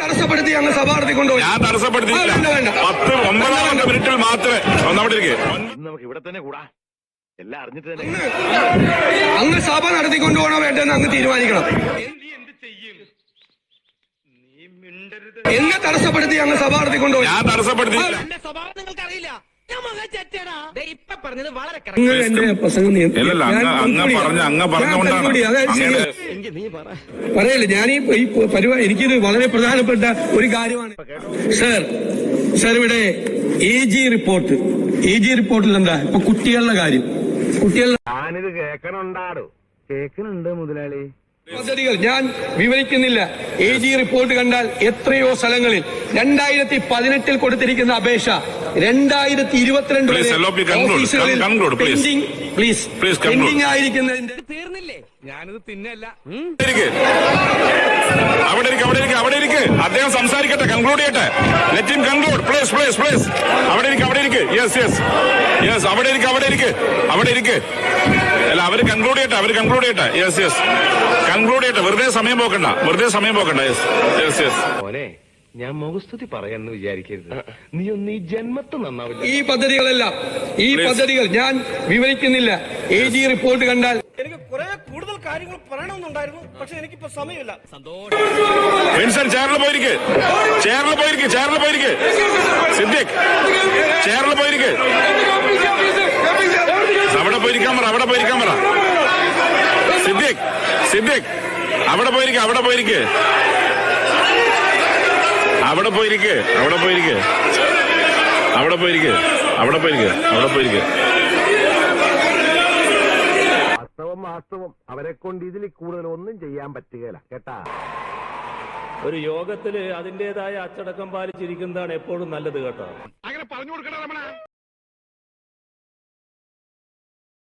തടസ്സപ്പെടുത്തി അങ്ങ് ഞാൻ തടസ്സപ്പെടുത്തിയില്ല. ആ, വേണ്ട, വേണ്ട. പത്ത് ഒമ്പതാമത്തെ മിനിറ്റിൽ മാത്രമേ ഒന്നവിടെ ഇരിക്കെ. ഇന്ന് നമുക്ക് ഇവിടെ തന്നെ കൂടാ. എല്ലാം അറിഞ്ഞിട്ട് തന്നെ. അങ്ങ് സഭ നടത്തിക്കൊണ്ടുപോകണോ വേണ്ടെന്ന് അങ്ങ് തീരുമാനിക്കണം. എന്നെ തടസ്സപ്പെടുത്തി അങ്ങ് സഭ നടത്തിക്കൊണ്ടുപോയി ഞാൻ തടസ്സപ്പെടുത്തിയില്ല. എന്റെ സ്വഭാവം നിങ്ങൾക്ക് അറിയില്ല പറയല്ലേ ഞാൻ ഈ ഈ പരിപാടി എനിക്കിത് വളരെ പ്രധാനപ്പെട്ട ഒരു കാര്യമാണ്. സർ സർ ഇവിടെ A G report. A G റിപ്പോർട്ടിൽ എന്താ? ഇപ്പൊ കുട്ടികളുടെ കാര്യം. കുട്ടികളുടെ ഞാനിത് കേക്കണുണ്ടാടോ. കേക്കണുണ്ട് മുതലാളി. പദ്ധതികൾ ഞാൻ വിവരിക്കുന്നില്ല. എ ജി റിപ്പോർട്ട് കണ്ടാൽ എത്രയോ സ്ഥലങ്ങളിൽ രണ്ടായിരത്തി പതിനെട്ടിൽ കൊടുത്തിരിക്കുന്ന അപേക്ഷ രണ്ടായിരത്തി ഇരുപത്തിരണ്ട്. Pending please conclude. പെൻഡിംഗ് ആയിരിക്കുന്നതിന്റെ തീർന്നില്ലേ? ഞാനിത് തിന്നല്ല. അവിടെ ഇരിക്കും അവിടെ ഇരിക്കും അവിടെ ഇരിക്കും അദ്ദേഹം സംസാരിക്കട്ടെ കൺക്ലൂഡ് ചെയ്യട്ടെ. Let him conclude please please please അവിടെ ഇരിക്കും അവിടെ ഇരിക്കും. യെസ് യെസ് യെസ് അവിടെ ഇരിക്കും അവിടെ ഇരിക്കും. അവിടെ ഇരിക്കും. അല്ല അവർ കൺക്ലൂഡ് ചെയ്യട്ടെ അവർ കൺക്ലൂഡ് ചെയ്യട്ടെ. യെസ് യെസ് കൺക്ലൂഡ് ചെയ്യട്ടെ. വെറുതെ സമയം പോക്കണ്ട. വെറുതെ സമയം പോക്കണ്ട. യെസ് യെസ് യെസ് ഞാൻ മുഖസ്തുതി പറയാന്ന് വിചാരിക്കരുത്. നീ ഒന്ന് ഈ ജന്മത്തെ നന്നാവില്ല. ഈ പദ്ധതികളെല്ലാം ഈ. പദ്ധതികൾ ഞാൻ വിവരിക്കുന്നില്ല. എ ജി റിപ്പോർട്ട് കണ്ടാൽ. എനിക്ക് കുറെ കൂടുതൽ കാര്യങ്ങൾ പറയണമെന്നുണ്ടായിരുന്നു പക്ഷെ എനിക്കിപ്പോ സമയമില്ല. വിൻസൻ ചേർന്ന് പോയിരിക്ക്. ചേർന്ന് പോയിരിക്ക് ചേർന്ന് പോയിരിക്ക്. സിദ്ദിഖ് ചേറിൽ പോയിരിക്ക്. അവിടെ പോയിരിക്കാൻ പറ അവിടെ പോയിരിക്കാൻ പറ. സിദ്ദിഖ് സിദ്ദിഖ് അവിടെ പോയിരിക്ക് അവിടെ പോയിരിക്ക്. അവിടെ പോയിരിക്കേ അവിടെ പോയിരിക്കേ. അവിടെ പോയിരിക്കേ അവിടെ പോയിരിക്കേ അവിടെ പോയിരിക്കേ. വാസ്തവം വാസ്തവം അവരെ കൊണ്ട് ഇതിൽ കൂടുതൽ ഒന്നും ചെയ്യാൻ പറ്റുകയില്ല കേട്ടാ? ഒരു യോഗത്തിൽ അതിന്റേതായ അച്ചടക്കം പാലിച്ചിരിക്കുന്നതാണ് എപ്പോഴും നല്ലത് കേട്ടോ. അങ്ങനെ പറഞ്ഞു കൊടുക്കണം